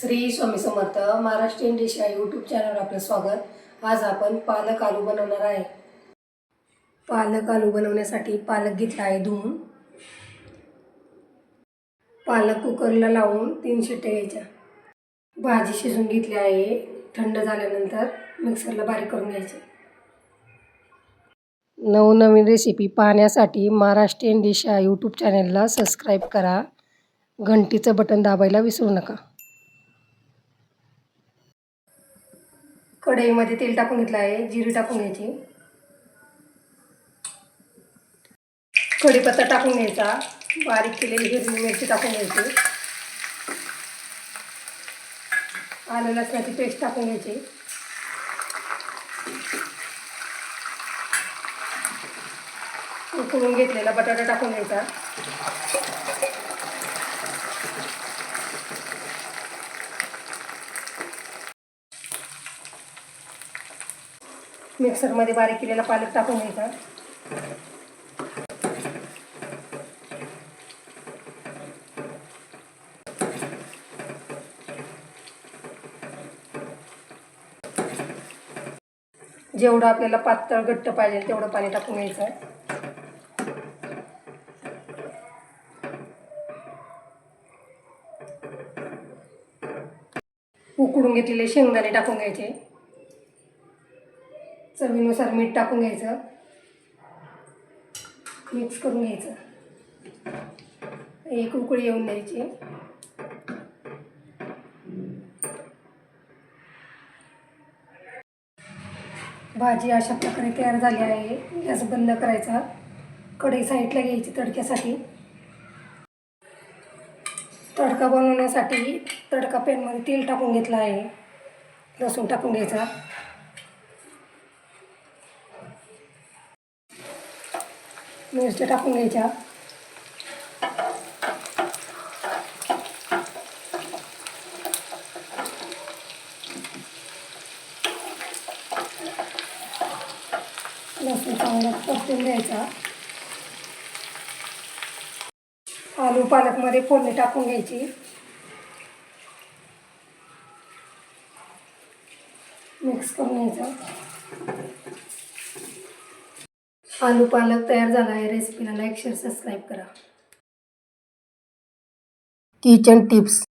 Shri Swami Samarth Maharashtrian dish या YouTube चॅनलवर आपलं स्वागत. आज आपण पालक आलू बनवणार आहे. पालक आलू बनवण्यासाठी पालक घेतला आहे धुवून. पालक कुकरला लावून तीन शिट्ट्या घ्यायच्या भाजी शिजून घेतली आहे. थंड झाल्यानंतर मिक्सरला बारीक करून घ्यायची. नवनवीन रेसिपी पाहण्यासाठी महाराष्ट्रीयन डिश या यूट्यूब चॅनलला सबस्क्राईब करा. घंटीचं बटन दाबायला विसरू नका. कढईमध्ये तेल टाकून घेतलं आहे जिरी टाकून घ्यायची. कढीपत्ता टाकून घ्यायचा बारीक केलेली हिरवी मिरची टाकून घ्यायची. आलं लसणाची पेस्ट टाकून घ्यायची. उकळून घेतलेला बटाटा टाकून घ्यायचा. मिक्सरमध्ये बारीक केलेला पालक टाकून घ्यायचा. जेवढं आपल्याला पातळ घट्ट पाहिजे तेवढं पाणी टाकून घ्यायचं. उकडून घेतलेले शेंगदाणे टाकून घ्यायचे. चवीनुसार मीठ टाकून घ्यायचं. मिक्स करून घ्यायचं. एक उकळी येऊन द्यायची. भाजी अशा प्रकारे तयार झाली आहे. गॅस बंद करायचा. कढई साईडला घ्यायची तडक्यासाठी. तडका बनवण्यासाठी तडका पॅनमध्ये तेल टाकून घेतलं आहे. लसूण टाकून घ्यायचा. मिरच्या टाकून घ्यायच्या. लसूण चांगला परतून द्यायचा आलू पालकमध्ये फोडणी टाकून घ्यायची. मिक्स करून घ्यायचं. आलू पालक तयार झाला आहे. रेसिपीला लाईक शेअर सबस्क्राईब करा. Kitchen tips